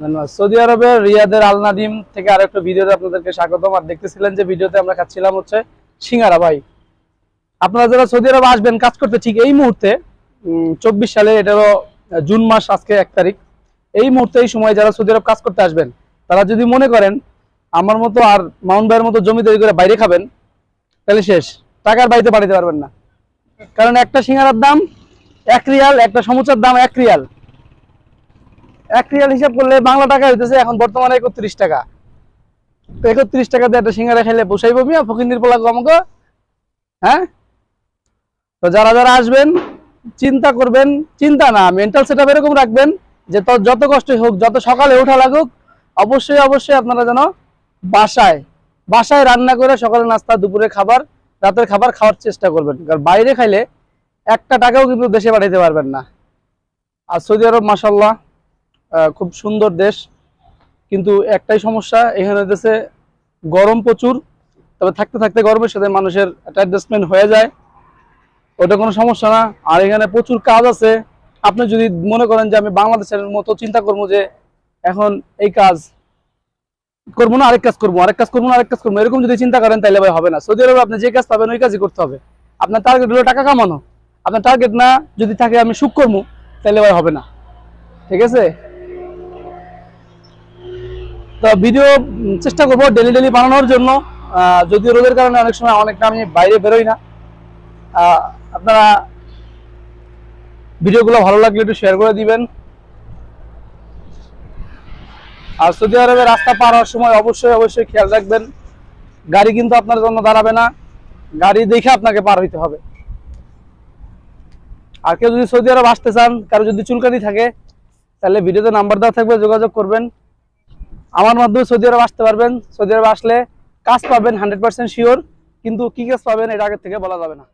ধন্যবাদ। সৌদি আরবের রিয়াদের আল নাদিম থেকে আরও একটা ভিডিওতে আপনাদেরকে স্বাগতম। আর দেখতেছিলেন যে ভিডিওতে আমরা খাচ্ছিলাম হচ্ছে সিঙ্গারা ভাই। আপনারা যারা সৌদি আরবে আসবেন, কাজ করতে ঠিক এই মুহূর্তে চব্বিশ সালে এটারও জুন মাস, আজকে এক তারিখ, এই মুহূর্তে, এই সময় যারা সৌদি আরব কাজ করতে আসবেন, তারা যদি মনে করেন, আমার মতো আর মাউন্ট ভাইয়ের মতো জমি তৈরি করে বাইরে খাবেন, তাহলে শেষ। টাকার বাড়িতে পাঠাতে পারবেন না। কারণ একটা সিঙ্গারার দাম এক রিয়াল, একটা সমুচার দাম এক রিয়াল। এক রিয়াল হিসাব করলে বাংলা টাকা হইতেছে এখন বর্তমানে একত্রিশ টাকা। তো একত্রিশ টাকা দিয়ে একটা সিঙ্গারা খেলে বসাইব মিয়া ফকিন্দির পোলা আমাকে। হ্যাঁ? তো যারা যারা আসবেন, চিন্তা করবেন, চিন্তা না মেন্টাল সেট আপ এরকম রাখবেন যে যত কষ্টই হোক, যত সকালে ওঠা লাগুক, অবশ্যই অবশ্যই আপনারা যেন বাসায় বাসায় রান্না করে সকালে নাস্তা, দুপুরে খাবার, রাতের খাবার খাওয়ার চেষ্টা করবেন। কারণ বাইরে খাইলে একটা টাকাও কিন্তু দেশে পাঠাইতে পারবেন না। আর সৌদি আরব মাসাল্লাহ খুব সুন্দর দেশ। কিন্তু একটাই সমস্যা, এখানে দেশে গরম প্রচুর, তবে থাকতে থাকতে গরমের সাথে মানুষের একটা অ্যাডজাস্টমেন্ট হয়ে যায়। ওটা কোনো সমস্যা না। আর এখানে প্রচুর কাজ আছে। আপনি যদি মনে করেন যে আমি বাংলাদেশের মতো চিন্তা করব যে এখন এই কাজ করব না, আরেক কাজ করব, আরেক কাজ করব না, আরেক কাজ করব এরকম যদি চিন্তা করেন তাহলে ভাই হবে না। সৌদি আরবে আপনি যে কাজ পাবেন ওই কাজই করতে হবে। আপনার টার্গেট হলো টাকা কামানো। আপনার টার্গেট না যদি থাকে আমি সুখ করব তাহলে ভাই হবে না। ঠিক আছে? তো ভিডিও চেষ্টা করব ডেলি ডেলি বানানোর জন্য। যদিও রোদের কারণে অনেক সময় অনেকটা আমি বাইরে বেরোই না। আপনারা ভিডিওগুলো ভালো লাগলে একটু শেয়ার করে দিবেন। আর সৌদি আরবের রাস্তা পার হওয়ার সময় অবশ্যই অবশ্যই খেয়াল রাখবেন। গাড়ি কিন্তু আপনার জন্য দাঁড়াবে না। গাড়ি দেখে আপনাকে পার হইতে হবে। আর কেউ যদি সৌদি আরব আসতে চান, কারও যদি চুলকানি থাকে, তাহলে ভিডিওতে নাম্বার দেওয়া থাকবে, যোগাযোগ করবেন। আমার মাধ্যমে সৌদি আরব আসতে পারবেন। সৌদি আরব আসলে কাজ পাবেন হান্ড্রেড পার্সেন্ট শিওর কিন্তু কি কাজ পাবেন এটা আগের থেকে বলা যাবে না।